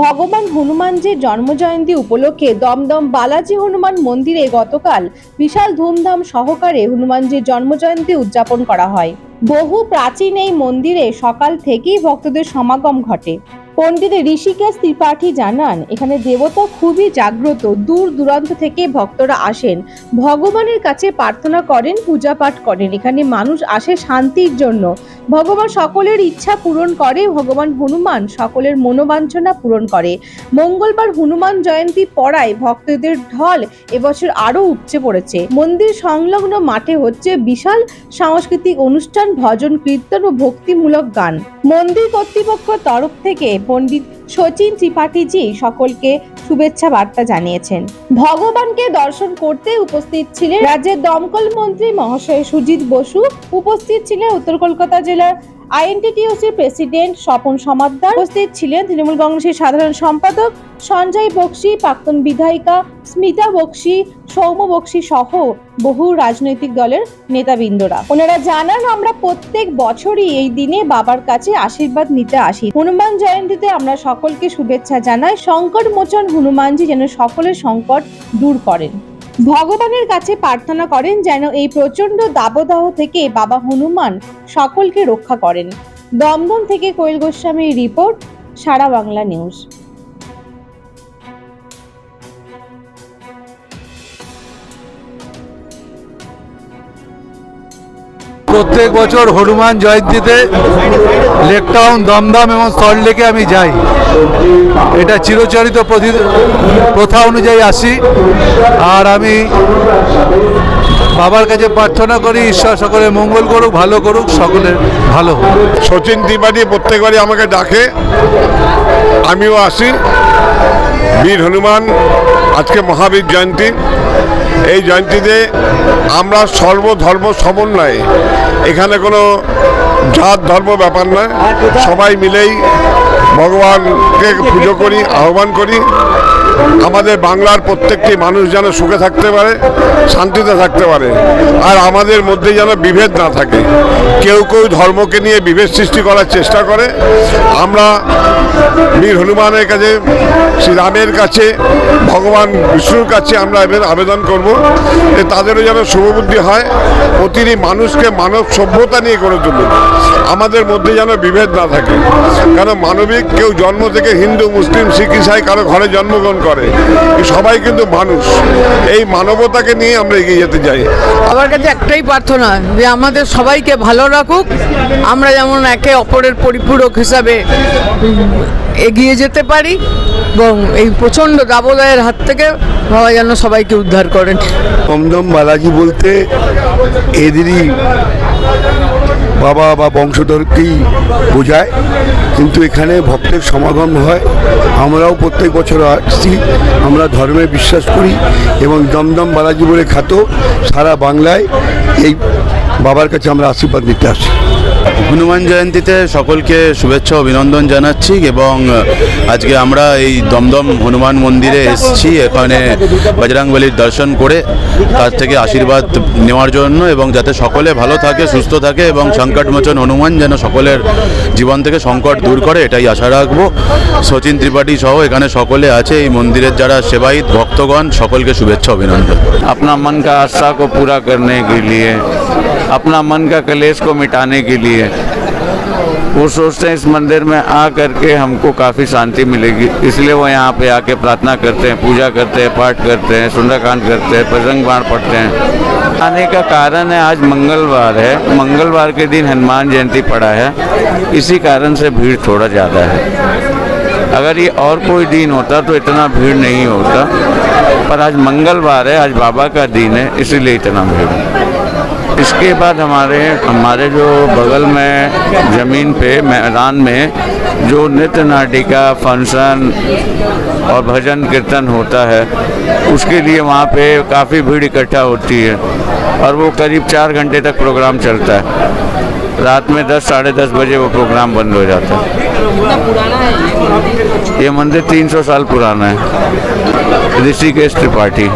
ভগবান হনুমানজির জন্মজয়ন্তী উপলক্ষে দমদম বালাজি হনুমান মন্দিরে গতকাল বিশাল ধুমধাম সহকারে হনুমানজির জন্মজয়ন্তী উদযাপন করা হয়। বহু প্রাচীন এই মন্দিরে সকাল থেকেই ভক্তদের সমাগম ঘটে। পণ্ডিত ঋষিকেশ ত্রিপাঠী জানান, এখানে দেবতা খুবই জাগ্রত, দূর দূরান্ত থেকে ভক্তরা আসেন, ভগবানের কাছে প্রার্থনা করেন, পূজা পাঠ করেন। এখানে মানুষ আসে শান্তির জন্য। ভগবান সকলের ইচ্ছা পূরণ করে, ভগবান হনুমান সকলের মনোবাঞ্ছনা পূরণ করে। মঙ্গলবার হনুমান জয়ন্তী পড়ায় ভক্তদের ঢল এবছর আরও উপচে পড়েছে। মন্দির সংলগ্ন মাঠে হচ্ছে বিশাল সাংস্কৃতিক অনুষ্ঠান, ভজন, কীর্তন ও ভক্তিমূলক গান। মন্দির কর্তৃপক্ষ তরফ থেকে পণ্ডিত সচিন ত্রিপাঠীজি সকলকে শুভেচ্ছা বার্তা জানিয়েছেন। ভগবানকে দর্শন করতে উপস্থিত ছিলেন রাজ্যের দমকল মন্ত্রী মহাশয় সুজিত বসু, উপস্থিত ছিলেন উত্তর কলকাতা জেলার আইএনটিটিউসির প্রেসিডেন্ট স্বপন সমাদ্দার উপস্থিত ছিলেন তৃণমূল কংগ্রেসের সাধারণ সম্পাদক সঞ্জয় বক্সি, প্রাক্তন বিধায়িকা স্মিতা বক্সি, সৌম্য বক্সি সহ বহু রাজনৈতিক দলের নেতাবৃন্দরা। ওনারা জানান, আমরা প্রত্যেক বছরই এই দিনে বাবার কাছে আশীর্বাদ নিতে আসি। হনুমান জয়ন্তীতে আমরা সকলকে শুভেচ্ছা জানাই। সংকট মোচন হনুমানজি যেন সকলের সংকট দূর করেন। ভগবানের কাছে প্রার্থনা করেন যেন এই প্রচণ্ড দাবদাহ থেকে বাবা হনুমান সকলকে রক্ষা করেন। দমদম থেকে কোয়েল গোস্বামীর রিপোর্ট, সারা বাংলা নিউজ। প্রত্যেক বছর হনুমান জয়ন্তীতে লেক টাউন দমদম এবং সল্টলেকে আমি যাই। এটা চিরচরিত প্রথা অনুযায়ী আসি। আর আমি বাবার কাছে প্রার্থনা করি, ঈশ্বর সকলে মঙ্গল করুক, ভালো করুক সকলের ভালো হোক। সচিন ত্রিপাঠী প্রত্যেকবারই আমাকে ডাকে। আমিও আসি। বীর হনুমান, আজকে মহাবীর জয়ন্তী। এই জয়ন্তীতে আমরা সর্বধর্ম সমন্বয়ে, এখানে কোনো জাত, ধর্ম, ব্যাপার নয় সবাই মিলেই ভগবানকে পুজো করি, আহ্বান করি। আমাদের বাংলার প্রত্যেকটি মানুষ যেন সুখে থাকতে পারে, শান্তিতে থাকতে পারে। আর আমাদের মধ্যে যেন বিভেদ না থাকে। কেউ কেউ ধর্মকে নিয়ে বিভেদ সৃষ্টি করার চেষ্টা করে। আমরা বীর হনুমানের কাছে, শ্রীরামের কাছে, ভগবান বিষ্ণুর কাছে আমরা এবার আবেদন করব যে তাদেরও যেন শুভবুদ্ধি হয়, প্রতিটি মানুষকে মানব সভ্যতা নিয়ে গড়ে তুলুন। আমাদের মধ্যে যেন বিভেদ না থাকে। কারণ মানবিক কেউ জন্ম থেকে হিন্দু, মুসলিম, শিখ, ইসাই কারও ঘরে জন্মগ্রহণ করে। সবাই কিন্তু মানুষ। এই মানবতাকে নিয়ে আমরা এগিয়ে যেতে চাই। আমার কাছে একটাই প্রার্থনা যে আমাদের সবাইকে ভালো রাখুক। আমরা যেমন একে অপরের পরিপূরক হিসাবে এগিয়ে যেতে পারি এবং এই প্রচণ্ড দাবদাহের হাত থেকে বাবা যেন সবাইকে উদ্ধার করেন। দমদম বালাজি বলতে এদেরই বাবা বা বংশধরকেই বোঝায়, কিন্তু এখানে ভক্তের সমাগম হয়। আমরাও প্রত্যেক বছর আসছি, আমরা ধর্মে বিশ্বাস করি এবং দমদম বালাজি বলে খ্যাত সারা বাংলায় এই বাবার কাছে আমরা আশীর্বাদ নিতে আসি। হনুমান জয়ন্তীতে সকলকে শুভেচ্ছা অভিনন্দন জানাচ্ছি এবং আজকে আমরা এই দমদম হনুমান মন্দিরে এসেছি। এখানে বজরাংবলির দর্শন করে তার থেকে আশীর্বাদ নেওয়ার জন্য এবং যাতে সকলে ভালো থাকে সুস্থ থাকে এবং সংকটমোচন হনুমান যেন সকলের জীবন থেকে সংকট দূর করে এটাই আশা রাখব। সচিন ত্রিপাঠী সহ এখানে সকলে আছে। এই মন্দিরের যারা সেবায়িত ভক্তগণ সকলকে শুভেচ্ছা অভিনন্দন। আপনার মনকে আশা পুরা করনে अपना मन का कलेश को मिटाने के लिए। वो सोचते हैं इस मंदिर में आ करके हमको काफ़ी शांति मिलेगी। इसलिए वो यहाँ पे आके प्रार्थना करते हैं, पूजा करते हैं, पाठ करते हैं, सुंदरकांड करते हैं, प्रसंग बाण पढ़ते हैं। आने का कारण है, आज मंगलवार है। मंगलवार के दिन हनुमान जयंती पड़ा है। इसी कारण से भीड़ थोड़ा ज़्यादा है। अगर ये और कोई दिन होता तो इतना भीड़ नहीं होता। पर आज मंगलवार है, आज बाबा का दिन है, इसीलिए इतना भीड़। है इसके बाद हमारे हमारे जो बगल में ज़मीन पे, मैदान में जो नृत्य नाटिका, फ़ंक्शन और भजन कीर्तन होता है, उसके लिए वहाँ पे काफ़ी भीड़ इकट्ठा होती है और वो करीब चार घंटे तक प्रोग्राम चलता है। रात में दस, साढ़े दस बजे वो प्रोग्राम बंद हो जाता है। ये मंदिर 300 साल पुराना है। ऋषिकेश त्रिपाठी।